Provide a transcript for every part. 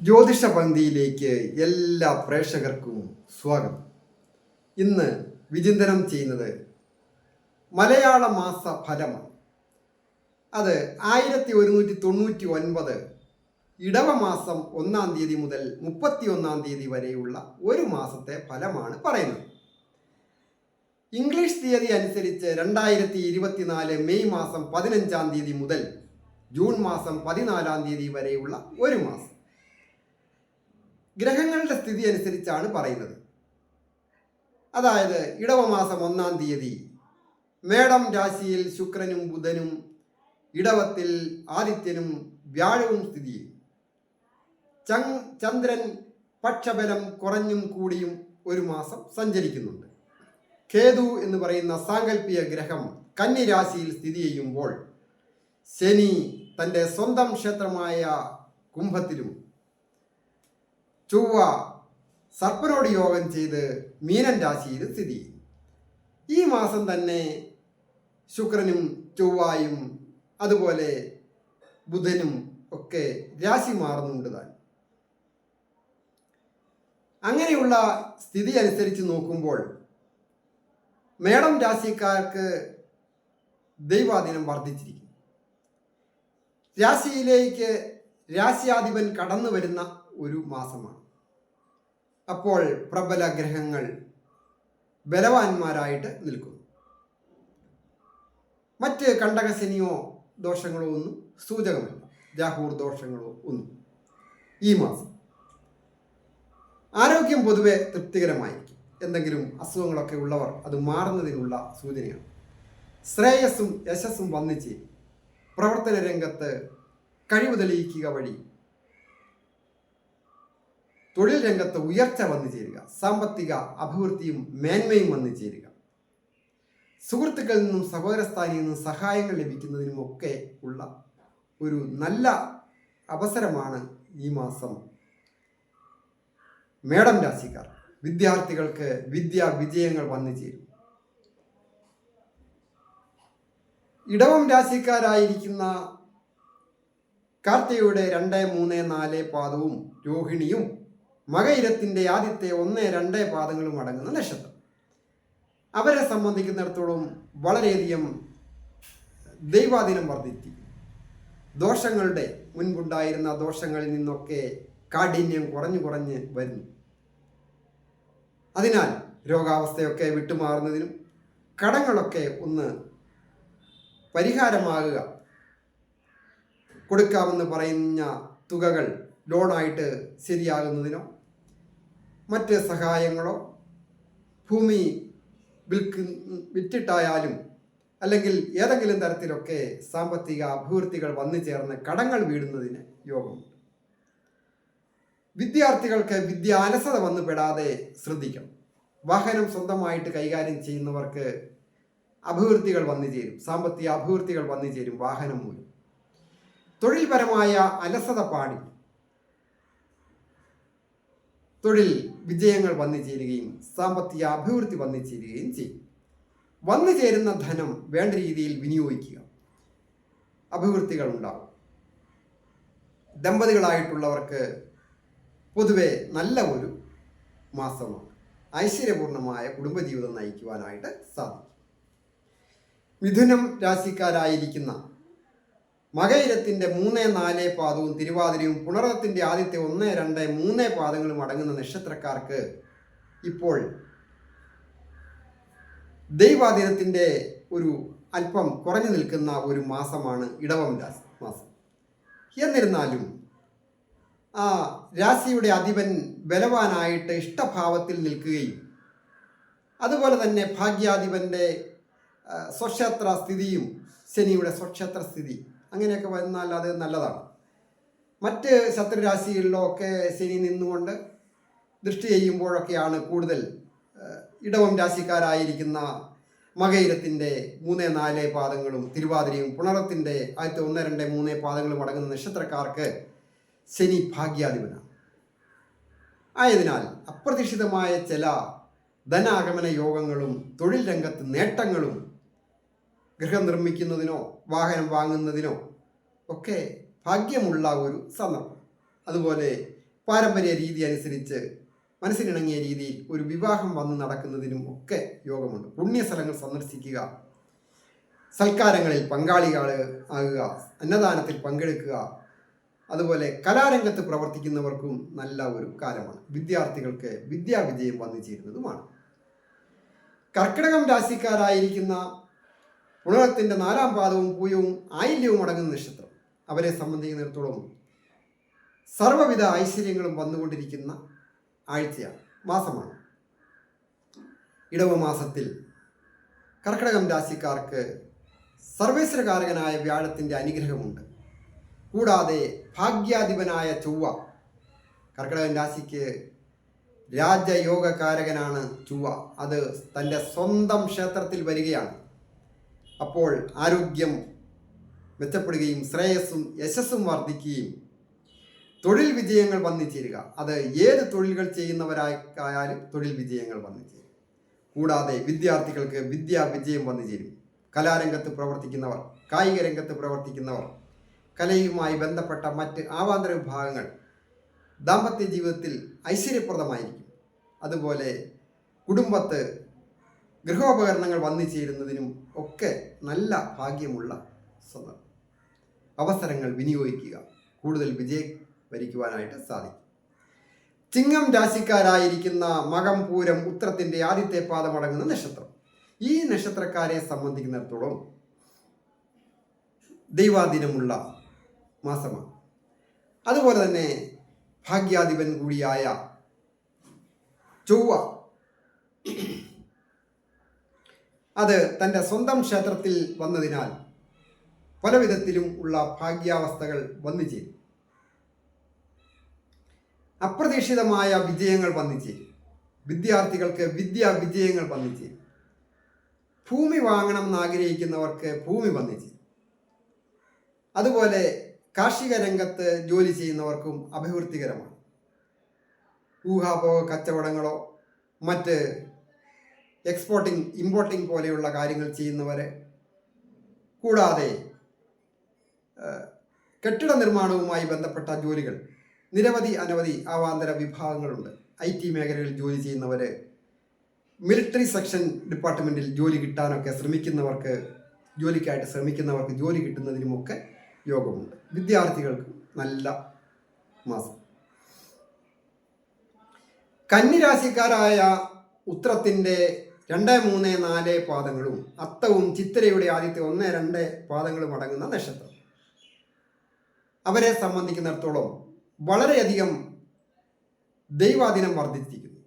ജ്യോതിഷ പന്തിയിലേക്ക് എല്ലാ പ്രേക്ഷകർക്കും സ്വാഗതം. ഇന്ന് വിചിന്തനം ചെയ്യുന്നത് മലയാള മാസ ഫലമാണ് അത് ആയിരത്തി ഒരുന്നൂറ്റി തൊണ്ണൂറ്റി ഒൻപത് ഇടവമാസം ഒന്നാം തീയതി മുതൽ മുപ്പത്തി ഒന്നാം തീയതി വരെയുള്ള ഒരു മാസത്തെ ഫലമാണ് പറയുന്നത്. ഇംഗ്ലീഷ് തീയതി അനുസരിച്ച് രണ്ടായിരത്തി ഇരുപത്തിനാല് മെയ് മാസം പതിനഞ്ചാം തീയതി മുതൽ ജൂൺ മാസം പതിനാലാം തീയതി വരെയുള്ള ഒരു മാസം. ഗ്രഹങ്ങളുടെ സ്ഥിതി അനുസരിച്ചാണ് പറയുന്നത്. അതായത് ഇടവമാസം ഒന്നാം തീയതി മേടം രാശിയിൽ ശുക്രനും ബുധനും ഇടവത്തിൽ ആദിത്യനും വ്യാഴവും സ്ഥിതി ചങ് ചന്ദ്രൻ പക്ഷബലം കുറഞ്ഞും കൂടിയും ഒരു മാസം സഞ്ചരിക്കുന്നുണ്ട്. കേതു എന്ന് പറയുന്ന സാങ്കല്പിക ഗ്രഹം കന്നി രാശിയിൽ സ്ഥിതി ചെയ്യുമ്പോൾ ശനി തന്റെ സ്വന്തം ക്ഷേത്രമായ കുംഭത്തിലും ചൊവ്വ സർപ്പനോട് യോഗം ചെയ്ത് മീനൻ രാശിയിൽ സ്ഥിതി ഈ മാസം തന്നെ ശുക്രനും ചൊവ്വായും അതുപോലെ ബുധനും ഒക്കെ രാശി മാറുന്നുണ്ട് താൻ. അങ്ങനെയുള്ള സ്ഥിതി അനുസരിച്ച് നോക്കുമ്പോൾ മേടം രാശിക്കാർക്ക് ദൈവാധീനം വർദ്ധിച്ചിരിക്കും രാശിയിലേക്ക് രാശിയാധിപൻ കടന്നു വരുന്ന ഒരു മാസമാണ്. അപ്പോൾ പ്രബല ഗ്രഹങ്ങൾ ബലവാന്മാരായിട്ട് നിൽക്കുന്നു. മറ്റ് കണ്ടകശനിയോ ദോഷങ്ങളോ ഒന്നും സൂചകമല്ല. രാഹൂർ ദോഷങ്ങളോ ഒന്നും. ഈ മാസം ആരോഗ്യം പൊതുവെ തൃപ്തികരമായിരിക്കും. എന്തെങ്കിലും അസുഖങ്ങളൊക്കെ ഉള്ളവർ അത് മാറുന്നതിനുള്ള സൂചനയാണ്. ശ്രേയസ്സും യശസ്സും വന്നിച്ച് പ്രവർത്തന രംഗത്ത് കഴിവ് തെളിയിക്കുക വഴി തൊഴിൽ രംഗത്ത് ഉയർച്ച വന്നു ചേരുക. സാമ്പത്തിക അഭിവൃദ്ധിയും മേന്മയും വന്നു ചേരുക. സുഹൃത്തുക്കളിൽ നിന്നും സഹോദരസ്ഥാനിൽ നിന്നും സഹായങ്ങൾ ലഭിക്കുന്നതിനുമൊക്കെ ഉള്ള ഒരു നല്ല അവസരമാണ് ഈ മാസം മേടം രാശിക്കാർ. വിദ്യാർത്ഥികൾക്ക് വിദ്യാ വിജയങ്ങൾ വന്നു ചേരും. ഇടവം രാശിക്കാരായിരിക്കുന്ന കാർത്തികയുടെ രണ്ട് മൂന്ന് നാല് പാദവും രോഹിണിയും മകയിരത്തിന്റെ ആദ്യത്തെ ഒന്ന് രണ്ട് പാദങ്ങളും അടങ്ങുന്ന നക്ഷത്രം. അവരെ സംബന്ധിക്കുന്നിടത്തോളം വളരെയധികം ദൈവാധീനം വർദ്ധിച്ചു. ദോഷങ്ങളുടെ മുൻപുണ്ടായിരുന്ന ദോഷങ്ങളിൽ നിന്നൊക്കെ കാഠിന്യം കുറഞ്ഞു കുറഞ്ഞ് വരുന്നു. അതിനാൽ രോഗാവസ്ഥയൊക്കെ വിട്ടുമാറുന്നതിനും കടങ്ങളൊക്കെ ഒന്ന് പരിഹാരമാകുക കൊടുക്കാമെന്ന് പറയുന്ന തുകകൾ ലോണായിട്ട് ശരിയാകുന്നതിനോ മറ്റ് സഹായങ്ങളോ ഭൂമി വിൽക്ക് വിറ്റിട്ടായാലും അല്ലെങ്കിൽ ഏതെങ്കിലും തരത്തിലൊക്കെ സാമ്പത്തിക അഭിവൃദ്ധികൾ വന്നു ചേർന്ന് കടങ്ങൾ വീടുന്നതിന് യോഗമുണ്ട്. വിദ്യാർത്ഥികൾക്ക് വിദ്യ അലസത വന്നു പെടാതെ ശ്രദ്ധിക്കണം. വാഹനം സ്വന്തമായിട്ട് കൈകാര്യം ചെയ്യുന്നവർക്ക് അഭിവൃദ്ധികൾ വന്നു ചേരും. സാമ്പത്തിക അഭിവൃദ്ധികൾ വന്നു ചേരും വാഹനം മൂലം. തൊഴിൽപരമായ അലസത പാടി തൊഴിൽ വിജയങ്ങൾ വന്നു ചേരുകയും സാമ്പത്തിക അഭിവൃദ്ധി വന്നു ചേരുകയും ചെയ്യും. വന്നു ചേരുന്ന ധനം വേണ്ട രീതിയിൽ വിനിയോഗിക്കുക. അഭിവൃദ്ധികൾ ഉണ്ടാവും ദമ്പതികളായിട്ടുള്ളവർക്ക് പൊതുവെ നല്ല ഒരു മാസമാണ്. ഐശ്വര്യപൂർണമായ കുടുംബജീവിതം നയിക്കുവാനായിട്ട് സാധിക്കും. മിഥുനം രാശിക്കാരായിരിക്കുന്ന മകയിരത്തിന്റെ മൂന്ന് നാല് പാദവും തിരുവാതിരയും പുണർത്തിന്റെ ആദ്യത്തെ ഒന്ന് രണ്ട് മൂന്ന് പാദങ്ങളും അടങ്ങുന്ന നക്ഷത്രക്കാർക്ക് ഇപ്പോൾ ദൈവാതിരത്തിന്റെ ഒരു അല്പം കുറഞ്ഞു നിൽക്കുന്ന ഒരു മാസമാണ് ഇടവം മാസം. എന്നിരുന്നാലും ആ രാശിയുടെ അധിപൻ ബലവാനായിട്ട് ഇഷ്ടഭാവത്തിൽ നിൽക്കുകയും അതുപോലെ തന്നെ ഭാഗ്യാധിപന്റെ സ്വക്ഷേത്ര സ്ഥിതിയും ശനിയുടെ സ്വക്ഷേത്ര സ്ഥിതി അങ്ങനെയൊക്കെ വന്നാൽ അത് നല്ലതാണ്. മറ്റ് ശത്രുരാശികളിലോ ഒക്കെ ശനി നിന്നുകൊണ്ട് ദൃഷ്ടി ചെയ്യുമ്പോഴൊക്കെയാണ് കൂടുതൽ ഇടവം രാശിക്കാരായിരിക്കുന്ന മകയിരത്തിന്റെ മൂന്ന് നാല് പാദങ്ങളും തിരുവാതിരയും പുണറത്തിന്റെ ആദ്യത്തെ ഒന്ന് രണ്ട് മൂന്ന് പാദങ്ങളും അടങ്ങുന്ന നക്ഷത്രക്കാർക്ക് ശനി ഭാഗ്യാധിപനാണ്. ആയതിനാൽ അപ്രതീക്ഷിതമായ ചില ധനാഗമന യോഗങ്ങളും തൊഴിൽ രംഗത്ത് നേട്ടങ്ങളും ഗൃഹം നിർമ്മിക്കുന്നതിനോ വാഹനം വാങ്ങുന്നതിനോ ഒക്കെ ഭാഗ്യമുള്ള ഒരു സന്ദർഭം. അതുപോലെ പാരമ്പര്യ രീതി അനുസരിച്ച് മനസ്സിനിണങ്ങിയ രീതിയിൽ ഒരു വിവാഹം വന്ന് നടക്കുന്നതിനും ഒക്കെ യോഗമുണ്ട്. പുണ്യസ്ഥലങ്ങൾ സന്ദർശിക്കുക സൽക്കാരങ്ങളിൽ പങ്കാളികൾ ആകുക അന്നദാനത്തിൽ പങ്കെടുക്കുക അതുപോലെ കലാരംഗത്ത് പ്രവർത്തിക്കുന്നവർക്കും നല്ല ഒരു കാലമാണ്. വിദ്യാർത്ഥികൾക്ക് വിദ്യാവിജയം വന്നു ചേരുന്നതുമാണ്. കർക്കിടകം രാശിക്കാരായിരിക്കുന്ന പുണരത്തിന്റെ നാലാം പാദവും പൂയവും ആയില്യവും അടങ്ങുന്ന നക്ഷത്രം. അവരെ സംബന്ധിക്കുന്നിടത്തോളം സർവവിധ ഐശ്വര്യങ്ങളും വന്നുകൊണ്ടിരിക്കുന്ന ആഴ്ചയാണ്. മാസമാണ്. ഇടവ മാസത്തിൽ കർക്കിടകം രാശിക്കാർക്ക് സർവേശ്വരകാരകനായ വ്യാഴത്തിന്റെ അനുഗ്രഹമുണ്ട്. കൂടാതെ ഭാഗ്യാധിപനായ ചൊവ്വ കർക്കിടകൻ രാശിക്ക് രാജയോഗകാരകനാണ് ചൊവ്വ. അത് തന്റെ സ്വന്തം ക്ഷേത്രത്തിൽ വരികയാണ്. അപ്പോൾ ആരോഗ്യം മെച്ചപ്പെടുകയും ശ്രേയസ്സും യശസ്സും വർദ്ധിക്കുകയും തൊഴിൽ വിജയങ്ങൾ വന്നു ചേരുക. അത് ഏത് തൊഴിലുകൾ ചെയ്യുന്നവരായാലും തൊഴിൽ വിജയങ്ങൾ വന്നു ചേരും. കൂടാതെ വിദ്യാർത്ഥികൾക്ക് വിദ്യാ വിജയം വന്നു ചേരും. കലാരംഗത്ത് പ്രവർത്തിക്കുന്നവർ കായിക രംഗത്ത് പ്രവർത്തിക്കുന്നവർ കലയുമായി ബന്ധപ്പെട്ട മറ്റ് ആവാന്തര വിഭാഗങ്ങൾ ദാമ്പത്യ ജീവിതത്തിൽ ഐശ്വര്യപ്രദമായിരിക്കും. അതുപോലെ കുടുംബത്ത് ഗൃഹോപകരണങ്ങൾ വന്നു ചേരുന്നതിനും ഒക്കെ നല്ല ഭാഗ്യമുള്ള സന്ദർഭം അവസരങ്ങൾ വിനിയോഗിക്കുക. കൂടുതൽ വിജയം വരിക്കുവാനായിട്ട് സാധിക്കും. ചിങ്ങം രാശിക്കാരായിരിക്കുന്ന മകം പൂരം ഉത്രത്തിന്റെ ആദ്യത്തെ പാദമടങ്ങുന്ന നക്ഷത്രം. ഈ നക്ഷത്രക്കാരെ സംബന്ധിക്കുന്നിടത്തോളം ദൈവാധീനമുള്ള മാസമാണ്. അതുപോലെ തന്നെ ഭാഗ്യാധിപൻ കൂടിയായ ചൊവ്വ അത് തന്റെ സ്വന്തം ക്ഷേത്രത്തിൽ വന്നതിനാൽ പല വിധത്തിലും ഉള്ള ഭാഗ്യാവസ്ഥകൾ വന്നു ചേരും അപ്രതീക്ഷിതമായ വിജയങ്ങൾ വന്നു ചേരും വിദ്യാർത്ഥികൾക്ക് വിദ്യാ വിജയങ്ങൾ വന്നു ചേരും ഭൂമി വാങ്ങണം എന്നാഗ്രഹിക്കുന്നവർക്ക് ഭൂമി വന്നു ചേരും അതുപോലെ കാർഷിക രംഗത്ത് ജോലി ചെയ്യുന്നവർക്കും അഭിവൃദ്ധികരമാണ്. ഊഹാപോഹ കച്ചവടങ്ങളോ മറ്റ് എക്സ്പോർട്ടിംഗ് ഇമ്പോർട്ടിംഗ് പോലെയുള്ള കാര്യങ്ങൾ ചെയ്യുന്നവരെ കൂടാതെ കെട്ടിട നിർമ്മാണവുമായി ബന്ധപ്പെട്ട ജോലികൾ നിരവധി അനവധി ആവാന്തര വിഭാഗങ്ങളുണ്ട്. ഐ ടി മേഖലയിൽ ജോലി ചെയ്യുന്നവർ മിലിറ്ററി സെക്ഷൻ ഡിപ്പാർട്ട്മെന്റിൽ ജോലി കിട്ടാനൊക്കെ ശ്രമിക്കുന്നവർക്ക് ജോലിക്കായിട്ട് ശ്രമിക്കുന്നവർക്ക് ജോലി കിട്ടുന്നതിനുമൊക്കെ യോഗമുണ്ട്. വിദ്യാർത്ഥികൾക്ക് നല്ല മാസം. കന്നിരാശിക്കാരായ ഉത്രത്തിന്റെ രണ്ട് മൂന്ന് നാല് പാദങ്ങളും അത്തവും ചിത്തിരയുടെ ആദ്യത്തെ ഒന്ന് രണ്ട് പാദങ്ങളും അടങ്ങുന്ന നക്ഷത്രം. അവരെ സംബന്ധിക്കുന്നിടത്തോളം വളരെയധികം ദൈവാധീനം വർദ്ധിച്ചിരിക്കുന്നു.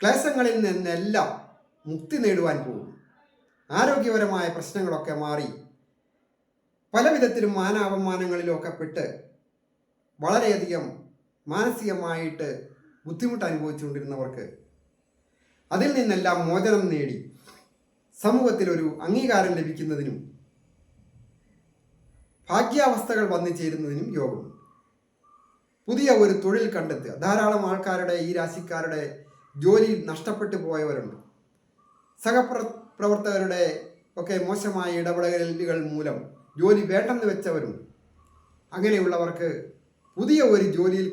ക്ലേശങ്ങളിൽ നിന്നെല്ലാം മുക്തി നേടുവാൻ പോകും ആരോഗ്യപരമായ പ്രശ്നങ്ങളൊക്കെ മാറി പല വിധത്തിലും മാനാപമാനങ്ങളിലൊക്കെ പെട്ട് വളരെയധികം മാനസികമായിട്ട് ബുദ്ധിമുട്ട് അനുഭവിച്ചുകൊണ്ടിരുന്നവർക്ക് അതിൽ നിന്നെല്ലാം മോചനം നേടി. സമൂഹത്തിൽ ഒരു അംഗീകാരം ലഭിക്കുന്നതിനും ഭാഗ്യാവസ്ഥകൾ വന്നു ചേരുന്നതിനും യോഗമുണ്ട് പുതിയ ഒരു തൊഴിൽ കണ്ടെത്തുക. ധാരാളം ആൾക്കാരുടെ ഈ രാശിക്കാരുടെ ജോലി നഷ്ടപ്പെട്ടു പോയവരുണ്ട്. സഹപ്ര പ്രവർത്തകരുടെ ഒക്കെ മോശമായ ഇടപെടലുകൾ മൂലം ജോലി വേണ്ടെന്ന് വെച്ചവരും അങ്ങനെയുള്ളവർക്ക് പുതിയ ഒരു ജോലിയിൽ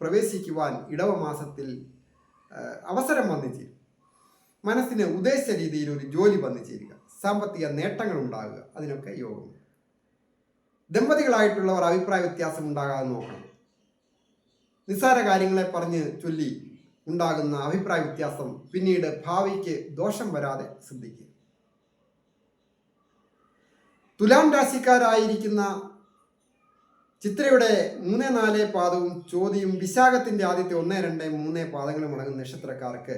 പ്രവേശിക്കുവാൻ ഇടവ മാസത്തിൽ അവസരം വന്നു ചേരും. മനസ്സിന് ഉദ്ദേശിച്ച രീതിയിൽ ഒരു ജോലി വന്നു ചേരുക. സാമ്പത്തിക നേട്ടങ്ങൾ ഉണ്ടാകുക അതിനൊക്കെ യോഗം. ദമ്പതികളായിട്ടുള്ളവർ അഭിപ്രായ വ്യത്യാസം ഉണ്ടാകാതെ നോക്കണം. നിസ്സാര കാര്യങ്ങളെ പറഞ്ഞ് ചൊല്ലി ഉണ്ടാകുന്ന അഭിപ്രായ വ്യത്യാസം പിന്നീട് ഭാവിക്ക് ദോഷം വരാതെ ശ്രദ്ധിക്കുക. തുലാം രാശിക്കാരായിരിക്കുന്ന ചിത്രയുടെ മൂന്ന് നാല് പാദവും ചോദ്യവും വിശാഖത്തിന്റെ ആദ്യത്തെ ഒന്ന് രണ്ട് മൂന്ന് പാദങ്ങളും അടങ്ങുന്ന നക്ഷത്രക്കാർക്ക്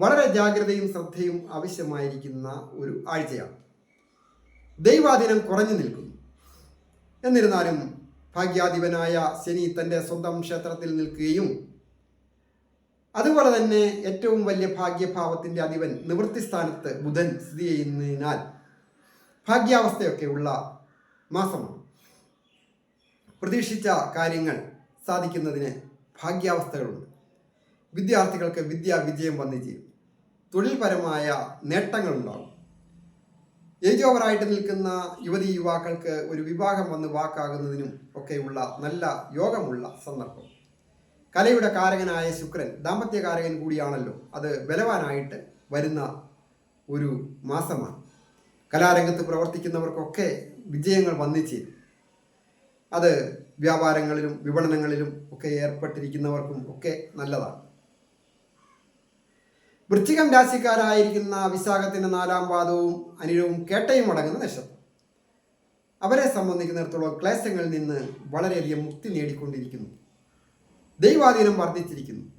വളരെ ജാഗ്രതയും ശ്രദ്ധയും ആവശ്യമായിരിക്കുന്ന ഒരു ആഴ്ചയാണ്. ദൈവാധീനം കുറഞ്ഞു നിൽക്കുന്നു. എന്നിരുന്നാലും ഭാഗ്യാധിപനായ ശനി തന്റെ സ്വന്തം ക്ഷേത്രത്തിൽ നിൽക്കുകയും അതുപോലെ തന്നെ ഏറ്റവും വലിയ ഭാഗ്യഭാവത്തിന്റെ അധിപൻ നിവൃത്തി സ്ഥാനത്ത് ബുധൻ സ്ഥിതി ചെയ്യുന്നതിനാൽ ഭാഗ്യാവസ്ഥയൊക്കെ ഉള്ള മാസമാണ്. പ്രതീക്ഷിച്ച കാര്യങ്ങൾ സാധിക്കുന്നതിന് ഭാഗ്യാവസ്ഥകളുണ്ട്. വിദ്യാർത്ഥികൾക്ക് വിദ്യാ വിജയം വന്നു ചെയ്യും. തൊഴിൽപരമായ നേട്ടങ്ങളുണ്ടാകും. ഏജ് ഓവറായിട്ട് നിൽക്കുന്ന യുവതി യുവാക്കൾക്ക് ഒരു വിവാഹം വന്ന് വാക്കാകുന്നതിനും ഒക്കെയുള്ള നല്ല യോഗമുള്ള സന്ദർഭം. കലയുടെ കാരകനായ ശുക്രൻ ദാമ്പത്യ കാരകൻ കൂടിയാണല്ലോ. അത് ബലവാനായിട്ട് വരുന്ന ഒരു മാസമാണ്. കലാരംഗത്ത് പ്രവർത്തിക്കുന്നവർക്കൊക്കെ വിജയങ്ങൾ വന്നിച്ചേരും അത് വ്യാപാരങ്ങളിലും വിപണനങ്ങളിലും ഒക്കെ ഏർപ്പെട്ടിരിക്കുന്നവർക്കും ഒക്കെ നല്ലതാണ്. വൃശ്ചികം രാശിക്കാരായിരിക്കുന്ന വിശാഖത്തിന്റെ നാലാം പാദവും അനിഴവും കേട്ടയും അടങ്ങുന്ന നക്ഷത്രം. അവരെ സംബന്ധിക്കുന്നിടത്തോളം ക്ലേശങ്ങളിൽ നിന്ന് വളരെയധികം മുക്തി നേടിക്കൊണ്ടിരിക്കുന്നു. ദൈവാധീനം വർദ്ധിച്ചിരിക്കുന്നു.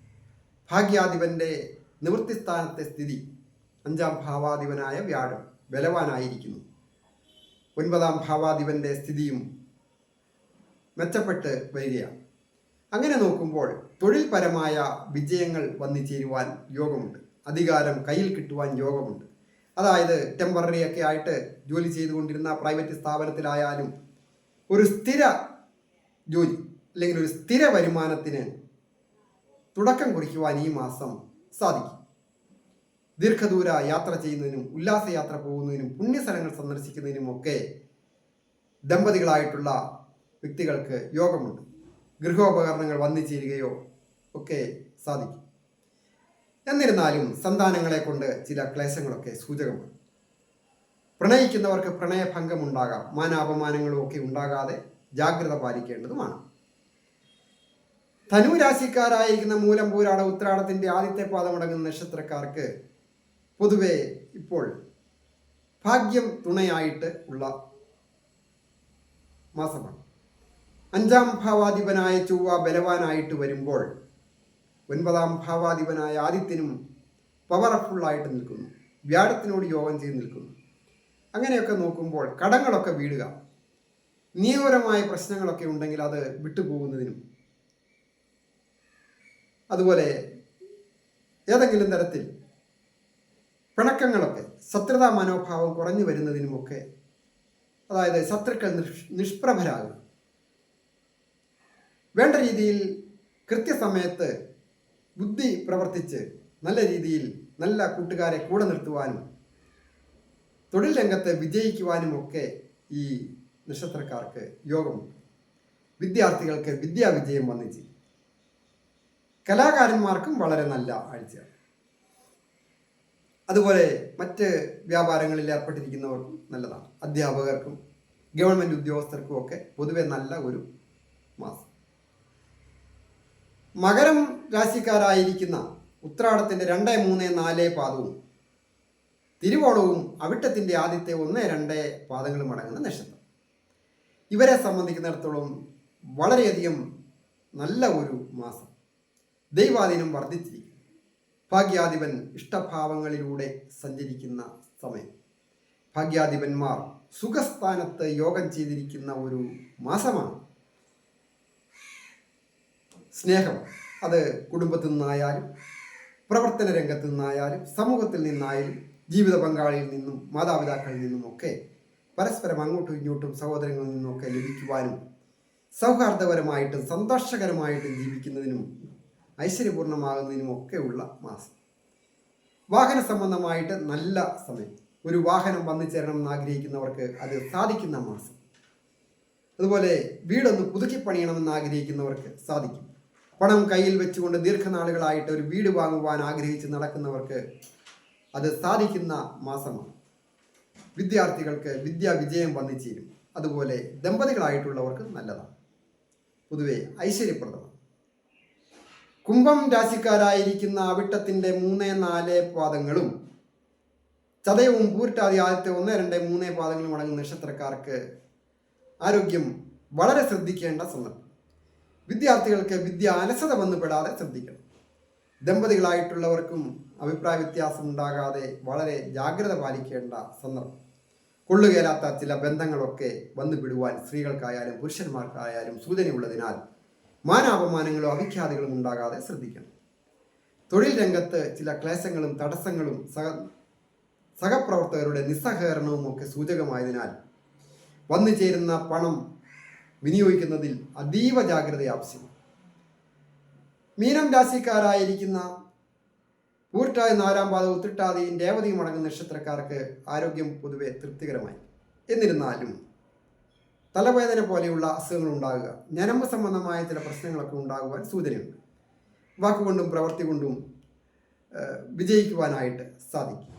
ഭാഗ്യാധിപന്റെ നിവൃത്തിസ്ഥാനത്തെ സ്ഥിതി അഞ്ചാം ഭാവാധിപനായ വ്യാഴം ബലവാനായിരിക്കുന്നു. ഒൻപതാം ഭാവാധിപന്റെ സ്ഥിതിയും മെച്ചപ്പെട്ട് വരികയാണ്. അങ്ങനെ നോക്കുമ്പോൾ തൊഴിൽപരമായ വിജയങ്ങൾ വന്നു ചേരുവാൻ യോഗമുണ്ട്. അധികാരം കയ്യിൽ കിട്ടുവാൻ യോഗമുണ്ട്. അതായത് ടെമ്പററി ഒക്കെ ആയിട്ട് ജോലി ചെയ്തുകൊണ്ടിരുന്ന പ്രൈവറ്റ് സ്ഥാപനത്തിലായാലും ഒരു സ്ഥിര ജോലി അല്ലെങ്കിൽ ഒരു സ്ഥിര വരുമാനത്തിന് തുടക്കം കുറിക്കുവാൻ ഈ മാസം സാധിക്കും. ദീർഘദൂര യാത്ര ചെയ്യുന്നതിനും ഉല്ലാസയാത്ര പോകുന്നതിനും പുണ്യസ്ഥലങ്ങൾ സന്ദർശിക്കുന്നതിനും ഒക്കെ ദമ്പതികളായിട്ടുള്ള വ്യക്തികൾക്ക് യോഗമുണ്ട്. ഗൃഹോപകരണങ്ങൾ വന്നു ചേരുകയോ ഒക്കെ സാധിക്കും. എന്നിരുന്നാലും സന്താനങ്ങളെ കൊണ്ട് ചില ക്ലേശങ്ങളൊക്കെ സൂചകമാണ്. പ്രണയിക്കുന്നവർക്ക് പ്രണയഭംഗം ഉണ്ടാകാം മാനാപമാനങ്ങളും ഒക്കെ ഉണ്ടാകാതെ ജാഗ്രത പാലിക്കേണ്ടതുമാണ്. ധനു ധനുരാശിക്കാരായിരിക്കുന്ന മൂലം പൂരാട ഉത്രാടത്തിന്റെ ആദ്യത്തെ പാദമടങ്ങുന്ന നക്ഷത്രക്കാർക്ക് പൊതുവെ ഇപ്പോൾ ഭാഗ്യം തുണയായിട്ട് ഉള്ള മാസമാണ്. അഞ്ചാം ഭാവാധിപനായ ചൊവ്വ ബലവാനായിട്ട് വരുമ്പോൾ ഒൻപതാം ഭാവാധിപനായ ആദിത്യനും പവർഫുള്ളായിട്ട് നിൽക്കുന്നു. വ്യാഴത്തിനോട് യോഗം ചെയ്ത് നിൽക്കുന്നു. അങ്ങനെയൊക്കെ നോക്കുമ്പോൾ കടങ്ങളൊക്കെ വീടുക നിയമപരമായ പ്രശ്നങ്ങളൊക്കെ ഉണ്ടെങ്കിൽ അത് വിട്ടുപോകുന്നതിനും. അതുപോലെ ഏതെങ്കിലും തരത്തിൽ പിണക്കങ്ങളൊക്കെ ശത്രുതാ മനോഭാവം കുറഞ്ഞു വരുന്നതിനുമൊക്കെ അതായത് ശത്രുക്കൾ നിഷ്പ്രഭരാകും വേണ്ട രീതിയിൽ കൃത്യസമയത്ത് ബുദ്ധി പ്രവർത്തിച്ച് നല്ല രീതിയിൽ നല്ല കൂട്ടുകാരെ കൂടെ നിർത്തുവാനും തൊഴിൽ രംഗത്ത് വിജയിക്കുവാനും ഒക്കെ ഈ നക്ഷത്രക്കാർക്ക് യോഗമുണ്ട്. വിദ്യാർത്ഥികൾക്ക് വിദ്യാവിജയം വന്നു ചെയ്യും കലാകാരന്മാർക്കും വളരെ നല്ല ആഴ്ചയാണ്. അതുപോലെ മറ്റ് വ്യാപാരങ്ങളിൽ ഏർപ്പെട്ടിരിക്കുന്നവർക്കും നല്ലതാണ്. അധ്യാപകർക്കും ഗവൺമെന്റ് ഉദ്യോഗസ്ഥർക്കും ഒക്കെ പൊതുവെ നല്ല ഒരു മാസം. മകരം രാശിക്കാരായിരിക്കുന്ന ഉത്രാടത്തിന്റെ രണ്ട് മൂന്ന് നാല് പാദവും തിരുവോണവും അവിട്ടത്തിന്റെ ആദ്യത്തെ ഒന്ന് രണ്ട് പാദങ്ങളും അടങ്ങുന്ന നക്ഷത്രം. ഇവരെ സംബന്ധിക്കുന്നിടത്തോളം വളരെയധികം നല്ല ഒരു മാസം. ദൈവാധീനം വർദ്ധിച്ചിരിക്കും ഭാഗ്യാധിപൻ ഇഷ്ടഭാവങ്ങളിലൂടെ സഞ്ചരിക്കുന്ന സമയം. ഭാഗ്യാധിപന്മാർ സുഖസ്ഥാനത്ത് യോഗം ചെയ്തിരിക്കുന്ന ഒരു മാസമാണ്. സ്നേഹം. അത് കുടുംബത്തിൽ നിന്നായാലും പ്രവർത്തന രംഗത്തു നിന്നായാലും സമൂഹത്തിൽ നിന്നായാലും ജീവിത പങ്കാളിയിൽ നിന്നും മാതാപിതാക്കളിൽ നിന്നുമൊക്കെ പരസ്പരം അങ്ങോട്ടും ഇങ്ങോട്ടും സഹോദരങ്ങളിൽ നിന്നുമൊക്കെ ലഭിക്കുവാനും സൗഹാർദ്ദപരമായിട്ടും സന്തോഷകരമായിട്ടും ജീവിക്കുന്നതിനും ഐശ്വര്യപൂർണമാകുന്നതിനും ഉള്ള മാസം. വാഹന സംബന്ധമായിട്ട് നല്ല സമയം. ഒരു വാഹനം വന്നു ചേരണം എന്ന് ആഗ്രഹിക്കുന്നവർക്ക് അത് സാധിക്കുന്ന മാസം. അതുപോലെ വീടൊന്ന് പുതുക്കി പണിയണമെന്ന് ആഗ്രഹിക്കുന്നവർക്ക് സാധിക്കും. പണം കയ്യിൽ വെച്ചുകൊണ്ട് ദീർഘനാളുകളായിട്ട് ഒരു വീട് വാങ്ങുവാൻ ആഗ്രഹിച്ച് നടക്കുന്നവർക്ക് അത് സാധിക്കുന്ന മാസമാണ്. വിദ്യാർത്ഥികൾക്ക് വിദ്യാ വിജയം വന്നു ചേരും. അതുപോലെ ദമ്പതികളായിട്ടുള്ളവർക്ക് നല്ലതാണ്. പൊതുവെ ഐശ്വര്യപ്രദമാണ്. കുംഭം രാശിക്കാരായിരിക്കുന്ന അവിട്ടത്തിന്റെ മൂന്ന് നാല് പാദങ്ങളും ചതയവും പൂരിട്ടാതി ആദ്യത്തെ ഒന്ന് രണ്ട് മൂന്ന് പാദങ്ങളും അടങ്ങുന്ന നക്ഷത്രക്കാർക്ക് ആരോഗ്യം വളരെ ശ്രദ്ധിക്കേണ്ട സന്ദർഭം. വിദ്യാർത്ഥികൾക്ക് വിദ്യ അലസത വന്നുപെടാതെ ശ്രദ്ധിക്കണം. ദമ്പതികളായിട്ടുള്ളവർക്കും അഭിപ്രായ വ്യത്യാസം ഉണ്ടാകാതെ വളരെ ജാഗ്രത പാലിക്കേണ്ട സന്ദർഭം. കൊള്ളുകേലാത്ത ചില ബന്ധങ്ങളൊക്കെ വന്നുപിടുവാൻ സ്ത്രീകൾക്കായാലും പുരുഷന്മാർക്കായാലും സൂചനയുള്ളതിനാൽ മാനാപമാനങ്ങളോ അവിഖ്യാതികളും ഉണ്ടാകാതെ ശ്രദ്ധിക്കണം. തൊഴിൽ രംഗത്ത് ചില ക്ലേശങ്ങളും തടസ്സങ്ങളും സഹ സഹപ്രവർത്തകരുടെ നിസ്സഹകരണവും ഒക്കെ സൂചകമായതിനാൽ വന്നു ചേരുന്ന പണം വിനിയോഗിക്കുന്നതിൽ അതീവ ജാഗ്രത ആവശ്യമാണ് മീനം രാശിക്കാരായിരിക്കുന്ന പൂർട്ടായ നാലാം പാത ഉത്തിട്ടാതെയും രേവതിയും അടങ്ങുന്ന നക്ഷത്രക്കാർക്ക് ആരോഗ്യം പൊതുവെ തൃപ്തികരമായി. എന്നിരുന്നാലും തലവേദന പോലെയുള്ള അസുഖങ്ങൾ ഉണ്ടാകുക ഞരമ്പ് സംബന്ധമായ ചില പ്രശ്നങ്ങളൊക്കെ ഉണ്ടാകുവാൻ സൂചനയുണ്ട്. വാക്കുകൊണ്ടും പ്രവൃത്തി കൊണ്ടും വിജയിക്കുവാനായിട്ട് സാധിക്കും.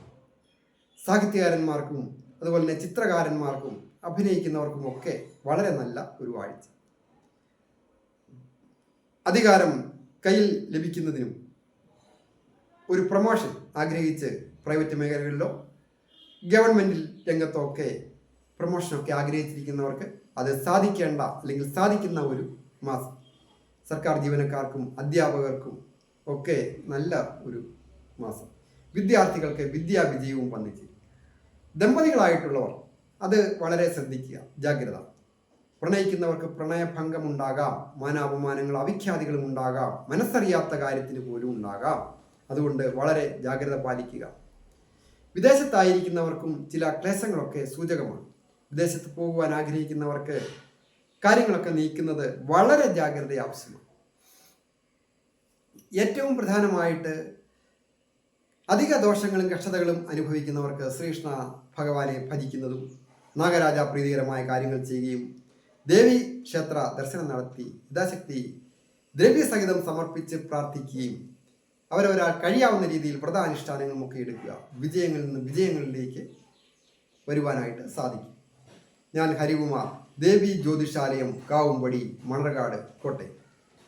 സാഹിത്യകാരന്മാർക്കും അതുപോലെ തന്നെ ചിത്രകാരന്മാർക്കും അഭിനയിക്കുന്നവർക്കുമൊക്കെ വളരെ നല്ല ഒരു ആഴ്ച അധികാരം കയ്യിൽ ലഭിക്കുന്നതിനും ഒരു പ്രൊമോഷൻ ആഗ്രഹിച്ച് പ്രൈവറ്റ് മേഖലകളിലോ ഗവൺമെന്റിൽ രംഗത്തോ ഒക്കെ പ്രൊമോഷനൊക്കെ ആഗ്രഹിച്ചിരിക്കുന്നവർക്ക് അത് സാധിക്കേണ്ട അല്ലെങ്കിൽ സാധിക്കുന്ന ഒരു മാസം. സർക്കാർ ജീവനക്കാർക്കും അധ്യാപകർക്കും ഒക്കെ നല്ല ഒരു മാസം. വിദ്യാർത്ഥികൾക്ക് വിദ്യാവിജയവും വന്നിച്ച് ദമ്പതികളായിട്ടുള്ളവർ അത് വളരെ ശ്രദ്ധിക്കുക. ജാഗ്രത. പ്രണയിക്കുന്നവർക്ക് പ്രണയഭംഗം ഉണ്ടാകാം മാനാപമാനങ്ങൾ അവിഖ്യാതികളും ഉണ്ടാകാം മനസ്സറിയാത്ത കാര്യത്തിന് പോലും ഉണ്ടാകാം. അതുകൊണ്ട് വളരെ ജാഗ്രത പാലിക്കുക. വിദേശത്തായിരിക്കുന്നവർക്കും ചില ക്ലേശങ്ങളൊക്കെ സൂചകമാണ്. വിദേശത്ത് പോകുവാൻ ആഗ്രഹിക്കുന്നവർക്ക് കാര്യങ്ങളൊക്കെ നീക്കുന്നത് വളരെ ജാഗ്രത ആവശ്യമാണ്. ഏറ്റവും പ്രധാനമായിട്ട് അധിക ദോഷങ്ങളും കഷ്ടതകളും അനുഭവിക്കുന്നവർക്ക് ശ്രീകൃഷ്ണ ഭഗവാനെ ഭജിക്കുന്നതും നാഗരാജ പ്രീതികരമായ കാര്യങ്ങൾ ചെയ്യുകയും ദേവി ക്ഷേത്ര ദർശനം നടത്തി യഥാശക്തി ദ്രവ്യസഹിതം സമർപ്പിച്ച് പ്രാർത്ഥിക്കുകയും അവരവരാൾ കഴിയാവുന്ന രീതിയിൽ വ്രതാനുഷ്ഠാനങ്ങളും ഒക്കെ എടുക്കുക. വിജയങ്ങളിൽ നിന്ന് വിജയങ്ങളിലേക്ക് വരുവാനായിട്ട് സാധിക്കും. ഞാൻ ഹരികുമാർ ദേവി ജ്യോതിഷാലയം കാവുംപടി മണർകാട് കോട്ടയം.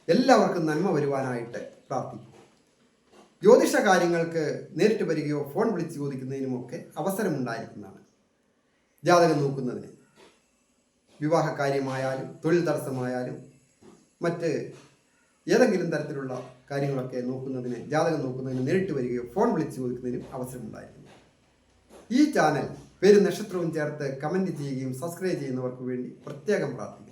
എല്ലാവർക്കും നന്മ വരുവാനായിട്ട് പ്രാർത്ഥിക്കും. ജ്യോതിഷ കാര്യങ്ങൾക്ക് നേരിട്ട് വരികയോ ഫോൺ വിളിച്ച് ചോദിക്കുന്നതിനുമൊക്കെ അവസരമുണ്ടായിരിക്കുന്നതാണ്. ജാതകം നോക്കുന്നതിന് വിവാഹ കാര്യമായാലും തൊഴിൽ തടസ്സമായാലും മറ്റ് ഏതെങ്കിലും തരത്തിലുള്ള കാര്യങ്ങളൊക്കെ നോക്കുന്നതിന് ജാതകം നോക്കുന്നതിന് നേരിട്ട് വരികയോ ഫോൺ വിളിച്ച് ചോദിക്കുന്നതിനും അവസരമുണ്ടായിരുന്നു ഈ ചാനൽ പേര് നക്ഷത്രവും ചേർത്ത് കമന്റ് ചെയ്യുകയും സബ്സ്ക്രൈബ് ചെയ്യുന്നവർക്ക് വേണ്ടി പ്രത്യേകം പ്രാർത്ഥിക്കുന്നു.